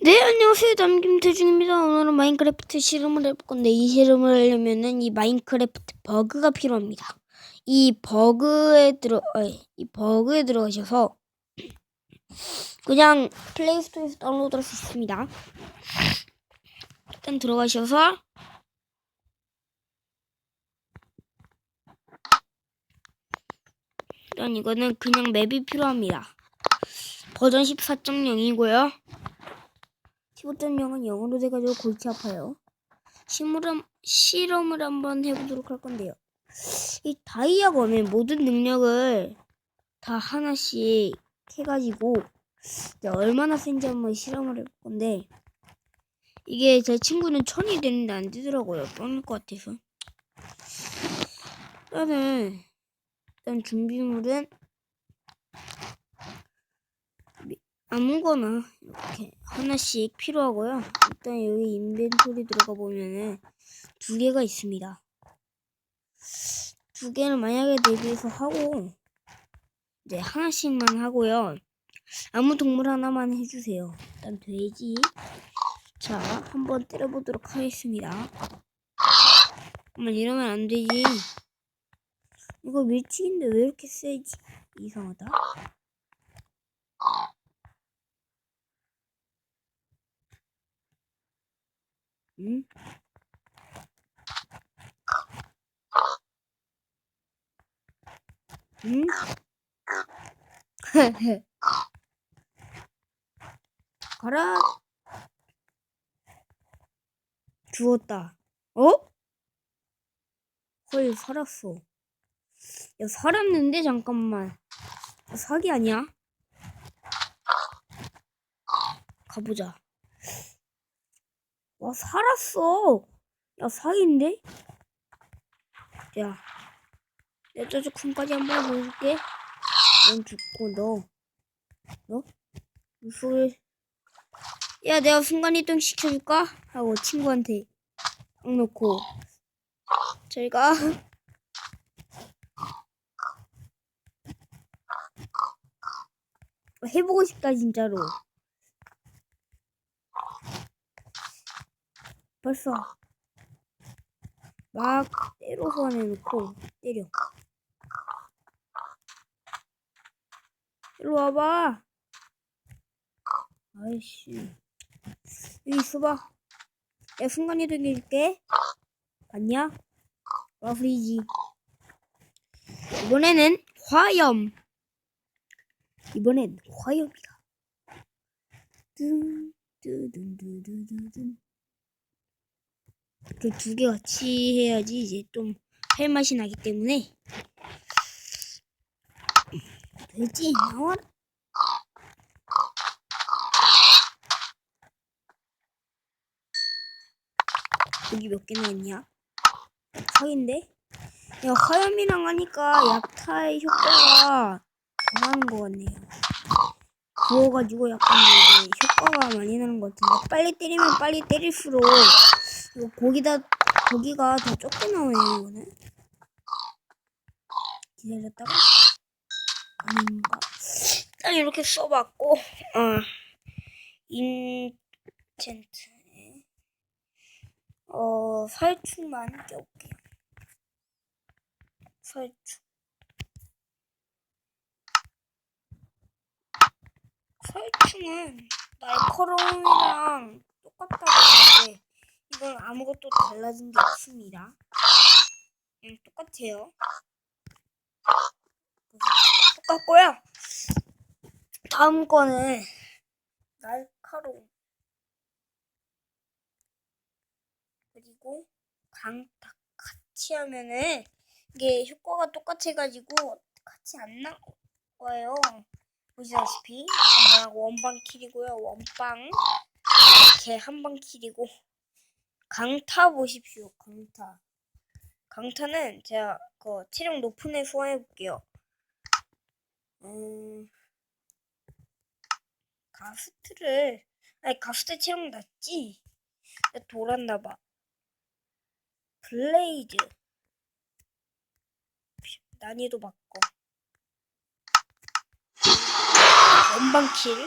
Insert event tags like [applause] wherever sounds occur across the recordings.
네, 안녕하세요. 남 김태준입니다. 오늘은 마인크래프트 실험을 해볼 건데, 이 실험을 하려면은 이 마인크래프트 버그가 필요합니다. 이 버그에 들어, 어이, 이 버그에 들어가셔서, 그냥 플레이스토어에서 다운로드할 수 있습니다. 일단 들어가셔서, 일단 이거는 그냥 맵이 필요합니다. 버전 14.0이고요. 15.0은 0으로 돼가지고 골치 아파요. 실험을, 실험을 한번 해보도록 할 건데요. 이 다이아검의 모든 능력을 다 하나씩 해가지고 얼마나 센지 한번 실험을 해볼 건데 이게 제 친구는 천이 되는데 안 되더라고요. 뻥일 것 같아서. 일단은 일단 준비물은 아무거나 이렇게 하나씩 필요하고요. 일단 여기 인벤토리 들어가 보면은 두 개가 있습니다. 두 개를 만약에 대비해서 하고 이제 하나씩만 하고요. 아무 동물 하나만 해주세요. 일단 돼지. 자, 한번 때려보도록 하겠습니다. 잠깐만 이러면 안 되지. 이거 밀치기인데 왜 이렇게 세지? 이상하다. 응? 응? [laughs] 가라. 죽었다. 어? 헐, 살았어. 야, 살았는데? 잠깐만. 야, 사기 아니야? 가보자. 와, 살았어. 야, 사기인데? 야, 내 저쪽 쿵까지 한번 보여줄게. 넌 죽고, 너. 너? 무술. 야, 내가 순간이동 시켜줄까? 하고 친구한테 딱 놓고. 잘 가. 해보고 싶다, 진짜로. 벌써 막 때려 소환해놓고 때려. 일로 와봐. 아이씨. 여기 있어봐. 야 순간이동 해줄게. 봤냐? 와프리지. 이번에는 화염. 이번엔 화염이다. 뚜두둔두두두둔. 그 두 개 같이 해야지 이제 좀할 맛이 나기 때문에. 돼지 나와라 여기 몇 개나 있냐? 사기인데? 야 화염이랑 하니까 약탈 효과가 더하는 것 같네요. 부어가지고 약간 이제 효과가 많이 나는 것 같은데. 빨리 때리면 빨리 때릴수록 이거 고기다 고기가 더 적게 나오네요 이거는. 기다렸다가? 아닌가? 일단 이렇게 써봤고 어. 인챈트 어 설충만 껴볼게요. 설충. 설충은 날카로움이랑 똑같다고 하는데 이건 아무것도 달라진 게 없습니다. 그냥 똑같아요. 똑같고요. 다음 거는 날카로움. 그리고 강탁 같이 하면은 이게 효과가 똑같아가지고 같이 안 나와요. 보시다시피 원방 킬이고요. 원방 이렇게 한방 킬이고 강타 보십시오. 강타. 강타는 제가 그 체력 높은 애 소환해 볼게요. 음, 가스트를 아니 가스트 체력 낮지? 돌았나 봐. 블레이즈 난이도 바꿔. 원방킬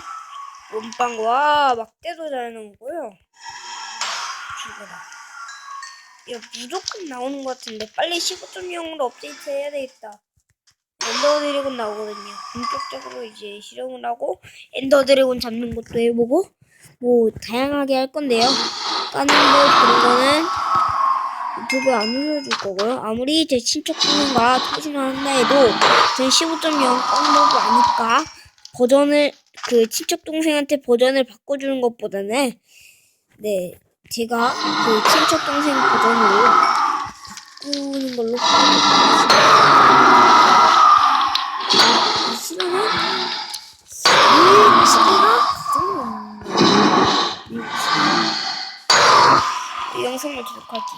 원빵과 막대도 잘 나오고요. 죽어라. 이거 무조건 나오는 것 같은데 빨리 15.0으로 업데이트 해야 되겠다. 엔더 드래곤 나오거든요. 본격적으로 이제 실험을 하고 엔더 드래곤 잡는 것도 해보고 뭐 다양하게 할 건데요. 까는 거 그런 거는 유튜브에 안 올려줄 거고요. 아무리 제 친척 분과 통신을 한다 해도 전 15.0 깡모브 아니까 버전을 그 친척 동생한테 버전을 바꿔주는 것보다는 네 제가 그 친척 동생 버전으로 바꾸는 걸로 시간은 일치기가 가장 높네요. 이 영상을 구독하기